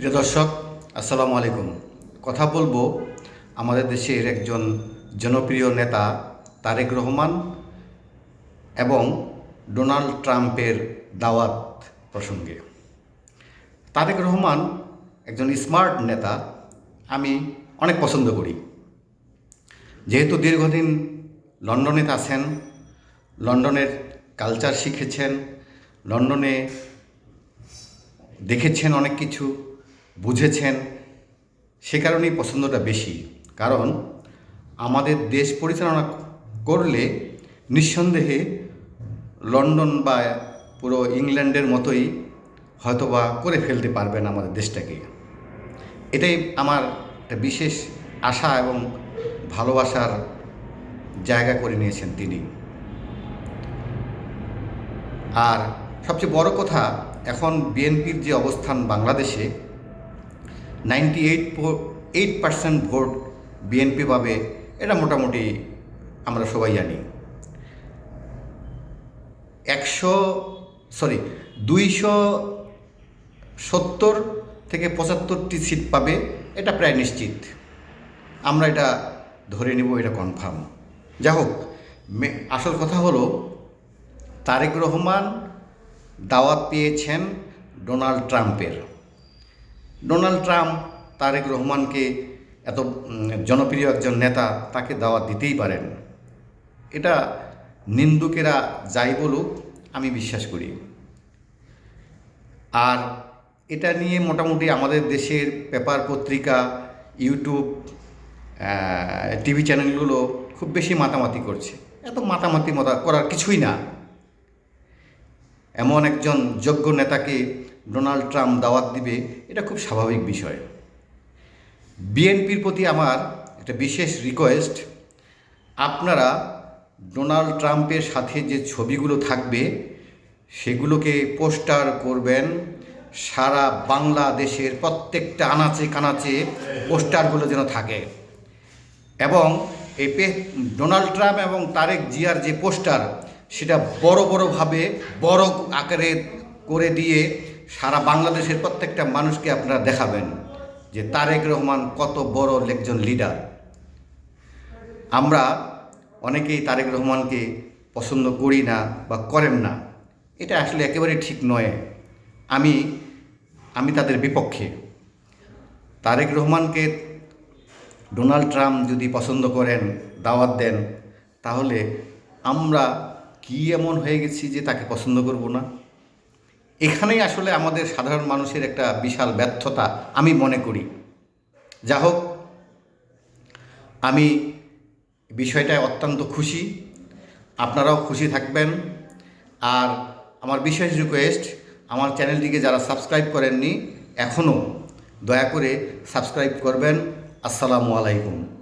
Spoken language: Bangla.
প্রিয় দর্শক, আসসালামু আলাইকুম। কথা বলব আমাদের দেশের একজন জনপ্রিয় নেতা তারেক রহমান এবং ডোনাল্ড ট্রাম্পের দাওয়াত প্রসঙ্গে। তারেক রহমান একজন স্মার্ট নেতা, আমি অনেক পছন্দ করি। যেহেতু দীর্ঘদিন লন্ডনে আছেন, লন্ডনের কালচার শিখেছেন, লন্ডনে দেখেছেন অনেক কিছু বুঝেছেন, সে কারণেই পছন্দটা বেশি। কারণ আমাদের দেশ পরিচালনা করলে নিঃসন্দেহে লন্ডন বা পুরো ইংল্যান্ডের মতোই হয়তোবা করে ফেলতে পারবেন আমাদের দেশটাকে। এটাই আমার একটা বিশেষ আশা এবং ভালোবাসার জায়গা করে নিয়েছেন তিনি। আর সবচেয়ে বড় কথা, এখন বিএনপির যে অবস্থান বাংলাদেশে নাইনটি এইট এইট পার্সেন্ট ভোট বিএনপি পাবে, এটা মোটামুটি আমরা সবাই জানি। একশো সরি দুইশো সত্তর থেকে পঁচাত্তরটি সিট পাবে, এটা প্রায় নিশ্চিত। আমরা এটা ধরে নিব, এটা কনফার্ম যা হোক আসল কথা হলো, তারেক রহমান দাওয়াত পেয়েছেন ডোনাল্ড ট্রাম্পের। ডোনাল্ড ট্রাম্প, তারেক রহমানকে এত জনপ্রিয় একজন নেতা তাকে দাওয়াত দিতেই পারেন। এটা নিন্দুকেরা যাই বলুক, আমি বিশ্বাস করি। আর এটা নিয়ে মোটামুটি আমাদের দেশের পেপার পত্রিকা, ইউটিউব টিভি চ্যানেলগুলো খুব বেশি মাতামাতি করছে। এত মাতামাতি মতা করার কিছুই না। এমন একজন যোগ্য নেতাকে ডোনাল্ড ট্রাম্প দাওয়াত দিবে, এটা খুব স্বাভাবিক বিষয়। বিএনপির প্রতি আমার একটা বিশেষ রিকোয়েস্ট আপনারা ডোনাল্ড ট্রাম্পের সাথে যে ছবিগুলো থাকবে, সেগুলোকে পোস্টার করবেন, সারা বাংলাদেশের প্রত্যেকটা আনাচে কানাচে পোস্টারগুলো যেন থাকে। এবং এই পে, ডোনাল্ড ট্রাম্প এবং তারেক জিয়ার যে পোস্টার, সেটা বড় বড়ভাবে বড় আকারে করে দিয়ে সারা বাংলাদেশের প্রত্যেকটা মানুষকে আপনারা দেখাবেন যে তারেক রহমান কত বড় একজন লিডার আমরা অনেকেই তারেক রহমানকে পছন্দ করি না বা করেন না। এটা আসলে একেবারে ঠিক নয়। আমি আমি তাদের বিপক্ষে। তারেক রহমানকে ডোনাল্ড ট্রাম্প যদি পছন্দ করেন, দাওয়াত দেন, তাহলে আমরা কি এমন হয়ে গেছি যে তাকে পছন্দ করব না? এখানেই আসলে আমাদের সাধারণ মানুষের একটা বিশাল ব্যর্থতা আমি মনে করি। যা হোক, আমি বিষয়টায় অত্যন্ত খুশি। আপনারাও খুশি থাকবেন। আর আমার বিশেষ রিকোয়েস্ট আমার চ্যানেলটিকে যারা সাবস্ক্রাইব করেননি, এখনও দয়া করে সাবস্ক্রাইব করবেন। আসসালামু আলাইকুম।